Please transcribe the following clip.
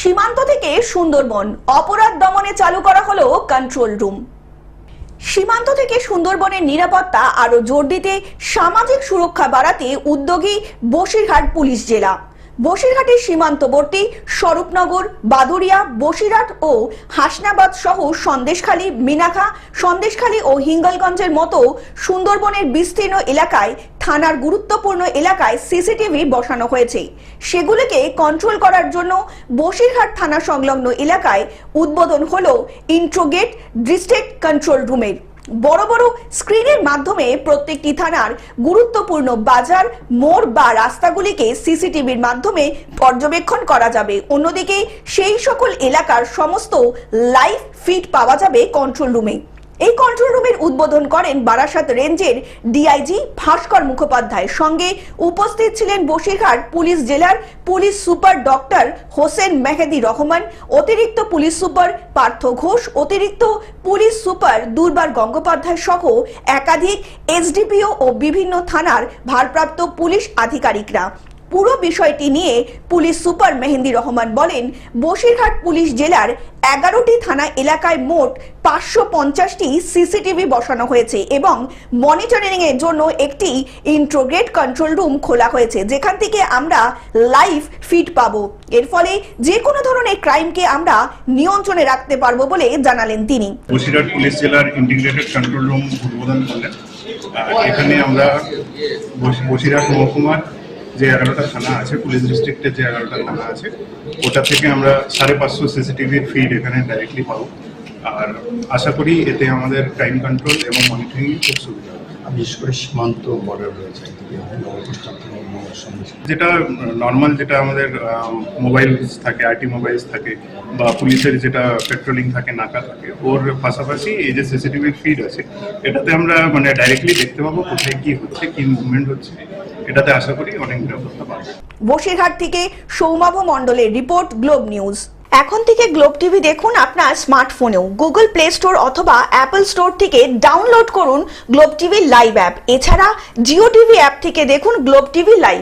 সীমান্ত থেকে সুন্দরবন। অপরাধ দমনে চালু করা হলো কন্ট্রোল রুম সীমান্ত থেকে সুন্দরবনের নিরাপত্তা আরও জোর দিতে সামাজিক সুরক্ষা বাড়াতে উদ্যোগী বসিরহাট পুলিশ জেলা। বসিরহাটের সীমান্তবর্তী স্বরূপনগর বাদুরিয়া বসিরহাট ও হাসনাবাদ সহ সন্দেশখালী, মিনাখা, সন্দেশখালী ও হিঙ্গলগঞ্জের মতো সুন্দরবনের বিস্তীর্ণ এলাকায় থানার গুরুত্বপূর্ণ এলাকায় সিসিটিভি বসানো হয়েছে। সেগুলিকে কন্ট্রোল করার জন্য বসিরহাট থানা সংলগ্ন এলাকায় উদ্বোধন হল ইন্ট্রোগেট ডিস্ট্রিক্ট কন্ট্রোল রুমের বড় বড় স্ক্রিনের মাধ্যমে প্রত্যেকটি থানার গুরুত্বপূর্ণ বাজার, মোড় বা রাস্তাগুলিকে সিসিটিভির মাধ্যমে পর্যবেক্ষণ করা যাবে। অন্যদিকে, সেই সকল এলাকার সমস্ত লাইভ ফিড পাওয়া যাবে কন্ট্রোল রুমে এই কন্ট্রোল রুমের উদ্বোধন করেন বারাসাত রেঞ্জের ডিআইজি ভাস্কর মুখোপাধ্যায়। সঙ্গে উপস্থিত ছিলেন বসিরহাট পুলিশ জেলার police super doctor Hossain Mehedi Rahman, অতিরিক্ত পুলিশ সুপার পার্থ ঘোষ, অতিরিক্ত পুলিশ সুপার দুর্বার গঙ্গোপাধ্যায় সহ একাধিক এসডিপিও ও বিভিন্ন থানার ভারপ্রাপ্ত পুলিশ আধিকারিকরা। পুরো বিষয়টি নিয়ে পুলিশ সুপার মেহেন্দি রহমান বলেন, বসিরহাট পুলিশ জেলার এগারোটি থানা এলাকায় মোট পাঁচশো পঞ্চাশটি সিসিটিভি বসানো হয়েছে এবং মনিটরিং এর জন্য একটি ইন্ট্রোগ্রেট কন্ট্রোল রুম খোলা হয়েছে, যেখান থেকে আমরা লাইভ ফিড পাবো। এর ফলে যে কোনো ধরনের ক্রাইমকে আমরা নিয়ন্ত্রণে রাখতে পারব বলে জানালেন তিনি। বসিরহাট পুলিশ জেলার ইন্টিগ্রেটেড কন্ট্রোল রুম উদ্বোধন করলেন। এখানে আমরা বসিরহাট মহকুমার যে এগারোটা থানা আছে পুলিশ ডিস্ট্রিক্টের যে এগারোটা থানা আছে ওটা থেকে আমরা সাড়ে পাঁচশো সিসিটিভির ফিড এখানে ডাইরেক্টলি পাবো। আর আশা করি এতে আমাদের ক্রাইম কন্ট্রোল এবং মনিটরিং খুব সুবিধা বিশেষ করে সীমান্ত বর্ডার রয়েছে যেটা নর্মাল যেটা আমাদের মোবাইল থাকে আইটি মোবাইলস থাকে বা পুলিশের যেটা পেট্রোলিং থাকে নাকা থাকে ওর পাশাপাশি এই যে সিসিটিভি ফিড আছে এটাতে আমরা মানে ডাইরেক্টলি দেখতে পাবো কোথায় কি হচ্ছে কি মুভমেন্ট হচ্ছে। এটাতে আশা করি অনেক নিরাপত্তা পাবে। বসিরহাট থেকে সৌমাভ মণ্ডলের রিপোর্ট, গ্লোব নিউজ। এখন থেকে গ্লোব টিভি দেখুন আপনার স্মার্টফোনেও। গুগল প্লে স্টোর অথবা অ্যাপল স্টোর থেকে ডাউনলোড করুন গ্লোব টিভি লাইভ অ্যাপ। এছাড়া জিও টিভি অ্যাপ থেকে দেখুন গ্লোব টিভি লাইভ।